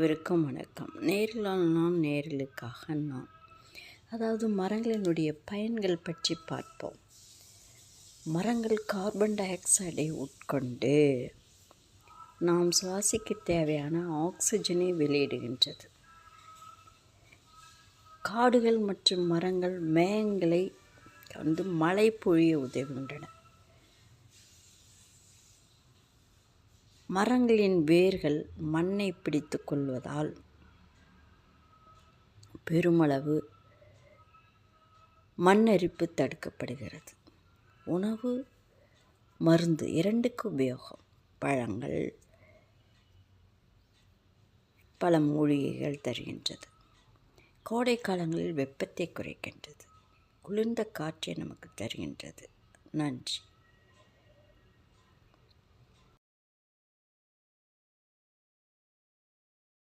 அனைவருக்கும் வணக்கம். நேரிலால் நான் நேரலுக்காக நான் அதாவது மரங்களினுடைய பயன்கள் பற்றி பார்ப்போம். மரங்கள் கார்பன் டை ஆக்சைடை உட்கொண்டு நாம் சுவாசிக்க தேவையான ஆக்சிஜனை வெளியிடுகின்றது. காடுகள் மற்றும் மரங்கள் மேகங்களை வந்து மழை பொழிய உதவுகின்றன. மரங்களின் வேர்கள் மண்ணை பிடித்து கொள்வதால் பெருமளவு மண்ணரிப்பு தடுக்கப்படுகிறது. உணவு மருந்து இரண்டுக்கு உபயோகம். பழங்கள் பல மூலிகைகள் தருகின்றது. கோடை காலங்களில் வெப்பத்தை குறைக்கின்றது. குளிர்ந்த காற்றை நமக்கு தருகின்றது. நன்றி.